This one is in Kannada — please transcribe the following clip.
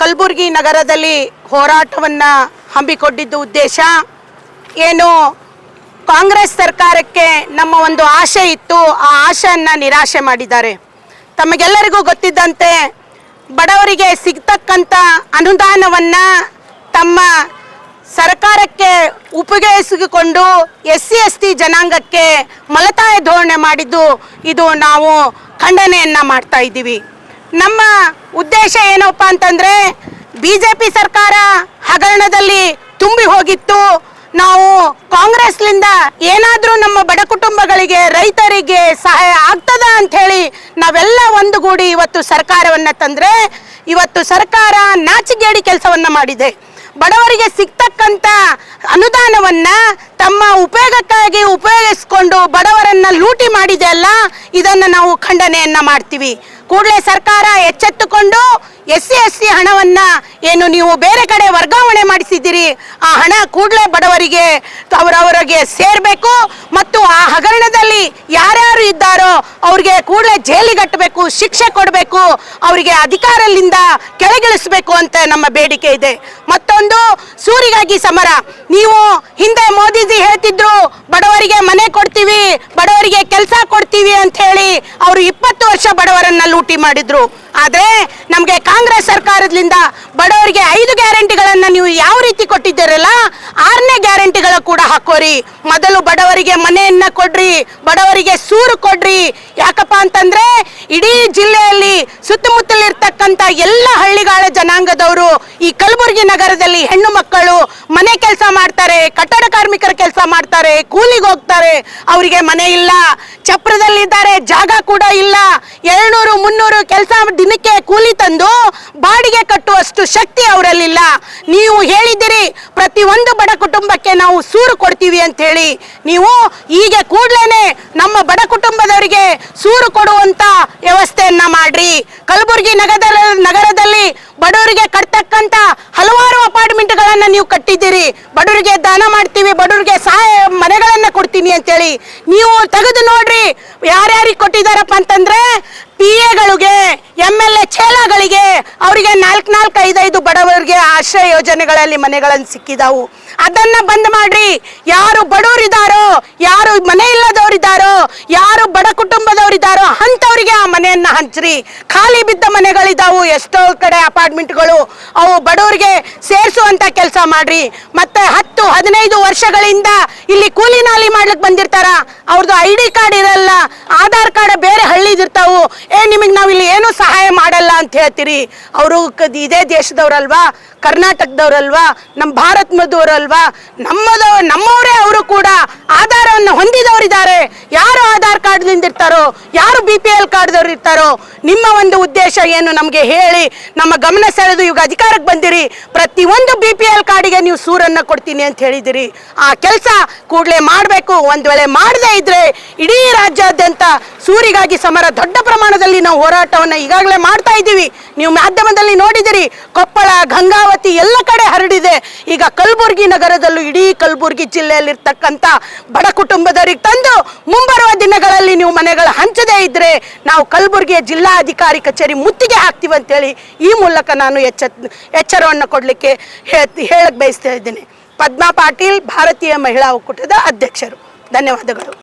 ಕಲಬುರಗಿ ನಗರದಲ್ಲಿ ಹೋರಾಟವನ್ನು ಹಮ್ಮಿಕೊಂಡಿದ್ದ ಉದ್ದೇಶ ಏನು? ಕಾಂಗ್ರೆಸ್ ಸರ್ಕಾರಕ್ಕೆ ನಮ್ಮ ಒಂದು ಆಶೆ ಇತ್ತು. ಆ ಆಶೆಯನ್ನು ನಿರಾಶೆ ಮಾಡಿದ್ದಾರೆ. ತಮಗೆಲ್ಲರಿಗೂ ಗೊತ್ತಿದ್ದಂತೆ ಬಡವರಿಗೆ ಸಿಗ್ತಕ್ಕಂಥ ಅನುದಾನವನ್ನು ತಮ್ಮ ಸರ್ಕಾರಕ್ಕೆ ಉಪಯೋಗಿಸಿಕೊಂಡು ಎಸ್ ಸಿ ಎಸ್ ಟಿ ಜನಾಂಗಕ್ಕೆ ಮಲತಾಯ ಧೋರಣೆ ಮಾಡಿದ್ದು. ಇದು ನಾವು ಖಂಡನೆಯನ್ನು ಮಾಡ್ತಾ ಇದ್ದೀವಿ. ನಮ್ಮ ಉದ್ದೇಶ ಏನಪ್ಪ ಅಂತಂದ್ರೆ ಬಿ ಜೆ ಪಿ ಸರ್ಕಾರ ಹಗರಣದಲ್ಲಿ ತುಂಬಿ ಹೋಗಿತ್ತು. ನಾವು ಕಾಂಗ್ರೆಸ್ಲಿಂದ ಏನಾದರೂ ನಮ್ಮ ಬಡ ಕುಟುಂಬಗಳಿಗೆ, ರೈತರಿಗೆ ಸಹಾಯ ಆಗ್ತದ ಅಂತ ಹೇಳಿ ನಾವೆಲ್ಲ ಒಂದುಗೂಡಿ ಇವತ್ತು ಸರ್ಕಾರವನ್ನ ತಂದ್ರೆ ಇವತ್ತು ಸರ್ಕಾರ ನಾಚಿಗೇಡಿ ಕೆಲಸವನ್ನ ಮಾಡಿದೆ. ಬಡವರಿಗೆ ಸಿಗ್ತಕ್ಕಂಥ ಅನುದಾನವನ್ನ ತಮ್ಮ ಉಪಯೋಗಕ್ಕಾಗಿ ಉಪಯೋಗಿಸ್ಕೊಂಡು ಬಡವರನ್ನ ಲೂಟಿ ಮಾಡಿದೆ ಅಲ್ಲ, ಇದನ್ನು ನಾವು ಖಂಡನೆಯನ್ನ ಮಾಡ್ತೀವಿ. ಕೂಡಲೇ ಸರ್ಕಾರ ಎಚ್ಚೆತ್ತುಕೊಂಡು ಎಸ್ ಸಿ ಎಸ್ ಸಿ ಹಣವನ್ನ ಏನು ನೀವು ಬೇರೆ ಕಡೆ ವರ್ಗಾವಣೆ ಮಾಡಿಸಿದ್ದೀರಿ. ಆ ಹಣ ಕೂಡಲೇ ಬಡವರಿಗೆ ಅವರವರಿಗೆ ಸೇರಬೇಕು ಮತ್ತು ಆ ಹಗರಣದಲ್ಲಿ ಯಾರ್ಯಾರು ಇದ್ದಾರೋ ಅವ್ರಿಗೆ ಕೂಡಲೇ ಜೈಲಿಗಟ್ಟಬೇಕು ಶಿಕ್ಷೆ ಕೊಡಬೇಕು, ಅವರಿಗೆ ಅಧಿಕಾರದಿಂದ ಕೆಳಗಿಳಿಸಬೇಕು ಅಂತ ನಮ್ಮ ಬೇಡಿಕೆ ಇದೆ. ಮತ್ತೊಂದು, ಸೂರಿಗಾಗಿ ಸಮರ. ನೀವು ಹಿಂದೆ ಮೋದಿಜಿ ಹೇಳ್ತಿದ್ರು, ಬಡವರಿಗೆ ಮನೆ ಕೊಡ್ತೀವಿ, ಬಡವರಿಗೆ ಕೆಲಸ ಕೊಡ್ತೀವಿ ಅಂತ ಹೇಳಿ ಅವರು ಇಪ್ಪತ್ತು ವರ್ಷ ಬಡವರನ್ನ ಲೂಟಿ ಮಾಡಿದ್ರು. ಆದ್ರೆ ನಮಗೆ ಕಾಂಗ್ರೆಸ್ ಸರ್ಕಾರದಿಂದ ಬಡವರಿಗೆ ಐದು ಗ್ಯಾರಂಟಿಗಳನ್ನು ನೀವು ಯಾವ ರೀತಿ ಕೊಟ್ಟಿದ್ದೀರಲ್ಲ, ಆರನೇ ಗ್ಯಾರಂಟಿಗಳ ಕೂಡ ಹಾಕೋರಿ. ಮೊದಲು ಬಡವರಿಗೆ ಮನೆಯನ್ನ ಕೊಡ್ರಿ, ಬಡವರಿಗೆ ಸೂರು ಕೊಡ್ರಿ. ಯಾಕಪ್ಪ ಅಂತಂದ್ರೆ, ಇಡೀ ಜಿಲ್ಲೆಯಲ್ಲಿ ಸುತ್ತಮುತ್ತಲಿರ್ತಕ್ಕಂಥ ಎಲ್ಲ ಹಳ್ಳಿಗಾಳ ಜನಾಂಗದವರು ಈ ಕಲಬುರಗಿ ನಗರದಲ್ಲಿ ಹೆಣ್ಣು ಮಕ್ಕಳು ಮನೆ ಕೆಲಸ ಮಾಡ್ತಾರೆ, ಕಟ್ಟಡ ಮಾಡ್ತಾರೆ, ಕೂಲಿಗೆ ಹೋಗ್ತಾರೆ, ಅವರಿಗೆ ಮನೆ ಇಲ್ಲ, ಚಪ್ರದಲ್ಲಿದ್ದಾರೆ, ಜಾಗ ಕೂಡ ಇಲ್ಲ. ಎರಡ್ನೂರು, ಮುನ್ನೂರು ಕೆಲಸ ದಿನಕ್ಕೆ ಕೂಲಿ ತಂದು ಬಾಡಿಗೆ ಕಟ್ಟುವಷ್ಟು ಶಕ್ತಿ ಅವರಲ್ಲಿಲ್ಲ. ನೀವು ಹೇಳಿದಿರಿ ಪ್ರತಿ ಒಂದು ಬಡ ಕುಟುಂಬಕ್ಕೆ ನಾವು ಸೂರು ಕೊಡ್ತೀವಿ ಅಂತ ಹೇಳಿ ನೀವು ಈಗ ಕೂಡ್ಲೇನೆ ನಮ್ಮ ಬಡ ಕುಟುಂಬದವರಿಗೆ ಸೂರು ಕೊಡುವಂತ ವ್ಯವಸ್ಥೆಯನ್ನ ಮಾಡ್ರಿ. ಕಲಬುರಗಿ ನಗರ ನಗರದಲ್ಲಿ ಬಡವರಿಗೆ ಕಟ್ಟತಕ್ಕಂತ ಹಲವಾರು ಅಪಾರ್ಟ್ಮೆಂಟ್ಗಳನ್ನ ನೀವು ಕಟ್ಟಿದ್ದೀರಿ. ಬಡವರಿಗೆ ದಾನ ಮಾಡ್ತೀವಿ ಬಡವರಿಗೆ ಸಹಾಯ ಮನೆಗಳನ್ನ ಕೊಡ್ತೀನಿ ಅಂತೇಳಿ ನೀವು ತೆಗೆದು ನೋಡ್ರಿ ಯಾರ್ಯಾರಿಗೆ ಕೊಟ್ಟಿದಾರಪ್ಪ ಅಂತಂದ್ರೆ ಪಿ ಎಗಳಿಗೆ ಎಂ ಎಲ್ ಎ ಚೇಲಾಗಳಿಗೆ ಅವರಿಗೆ ನಾಲ್ಕು ನಾಲ್ಕು ಐದೈದು ಬಡವರಿಗೆ ಆಶ್ರಯ ಯೋಜನೆಗಳಲ್ಲಿ ಮನೆಗಳನ್ನು ಸಿಕ್ಕಿದಾವು. ಅದನ್ನ ಬಂದ್ ಮಾಡ್ರಿ. ಯಾರು ಬಡವರಿದ್ದಾರೋ ಯಾರು ಮನೆ ಇಲ್ಲದವರಿದ್ದಾರೋ ಯಾರು ಬಡ ಕುಟುಂಬದವರಿದ್ದಾರೋ ಅಂಥವ್ರಿಗೆ ಹಂಚ್ರಿ ಖಾಲಿ ಬಿದ್ದ ಮನೆಗಳಿದ್ದಾವು ಎಷ್ಟೋ ಕಡೆ ಅಪಾರ್ಟ್ಮೆಂಟ್ಗಳು. ಅವು ಬಡವರಿಗೆ ಸೇರಿಸುವಂತ ಕೆಲಸ ಮಾಡ್ರಿ. ಮತ್ತೆ ಹತ್ತು, ಹದಿನೈದು ವರ್ಷಗಳಿಂದ ಇಲ್ಲಿ ಕೂಲಿ ನಾಲಿ ಮಾಡ್ಲಿಕ್ಕೆ ಬಂದಿರ್ತಾರ. ಅವ್ರದ್ದು ಐ ಡಿ ಕಾರ್ಡ್ ಇರಲ್ಲ. ಆಧಾರ್ ಕಾರ್ಡ್ ಬೇರೆ ಹಳ್ಳಿದಿರ್ತಾವು ಏ, ನಿಮಗೆ ನಾವು ಇಲ್ಲಿ ಏನು ಸಹಾಯ ಮಾಡಲ್ಲ ಅಂತ ಹೇಳ್ತೀರಿ? ಅವರು ಇದೇ ದೇಶದವ್ರಲ್ವಾ? ಕರ್ನಾಟಕದವ್ರಲ್ವಾ? ನಮ್ಮ ಭಾರತದವರಲ್ವಾ ನಮ್ಮದ ನಮ್ಮವರೇ ಅವರು ಕೂಡ ಇರ್ತಾರೋ ಯಾರು ಬಿ ಪಿ ಎಲ್ ಕಾರ್ಡ್ದವ್ರು ಇರ್ತಾರೋ, ನಿಮ್ಮ ಒಂದು ಉದ್ದೇಶ ಏನು ನಮಗೆ ಹೇಳಿ, ನಮ್ಮ ಗಮನ ಸೆಳೆದು ಈಗ ಅಧಿಕಾರಕ್ಕೆ ಬಂದಿರಿ. ಪ್ರತಿಯೊಂದು ಬಿ ಪಿ ಎಲ್ ಕಾರ್ಡಿಗೆ ನೀವು ಸೂರನ್ನ ಕೊಡ್ತೀನಿ ಅಂತ ಹೇಳಿದಿರಿ. ಆ ಕೆಲಸ ಕೂಡಲೇ ಮಾಡಬೇಕು. ಒಂದು ವೇಳೆ ಮಾಡದೇ ಇದ್ರೆ ಇಡೀ ರಾಜ್ಯಾದ್ಯಂತ ಸೂರಿಗಾಗಿ ಸಮರ ದೊಡ್ಡ ಪ್ರಮಾಣದಲ್ಲಿ ನಾವು ಹೋರಾಟವನ್ನು ಈಗಾಗಲೇ ಮಾಡ್ತಾ ಇದ್ದೀವಿ. ನೀವು ಮಾಧ್ಯಮದಲ್ಲಿ ನೋಡಿದಿರಿ, ಕೊಪ್ಪಳ, ಗಂಗಾವತಿ ಎಲ್ಲ ಕಡೆ ಹರಡಿದೆ. ಈಗ ಕಲಬುರಗಿ ನಗರದಲ್ಲೂ ಇಡೀ ಕಲಬುರಗಿ ಜಿಲ್ಲೆಯಲ್ಲಿರ್ತಕ್ಕಂಥ ಬಡ ಕುಟುಂಬದವರಿಗೆ ತಂದು ಮುಂಬರುವ ದಿನಗಳಲ್ಲಿ ನೀವು ಮನೆಗಳು ಹಂಚದೇ ಇದ್ರೆ ನಾವು ಕಲಬುರಗಿಯ ಜಿಲ್ಲಾಧಿಕಾರಿ ಕಚೇರಿ ಮುತ್ತಿಗೆ ಹಾಕ್ತೀವಿ ಅಂತೇಳಿ ಈ ಮೂಲಕ ನಾನು ಎಚ್ಚ ಎಚ್ಚರವನ್ನು ಕೊಡಲಿಕ್ಕೆ ಹೇಳಕ್ಕೆ ಬಯಸ್ತಾ ಇದ್ದೀನಿ. ಪದ್ಮಾ ಪಾಟೀಲ್, ಭಾರತೀಯ ಮಹಿಳಾ ಒಕ್ಕೂಟದ ಅಧ್ಯಕ್ಷರು. ಧನ್ಯವಾದಗಳು.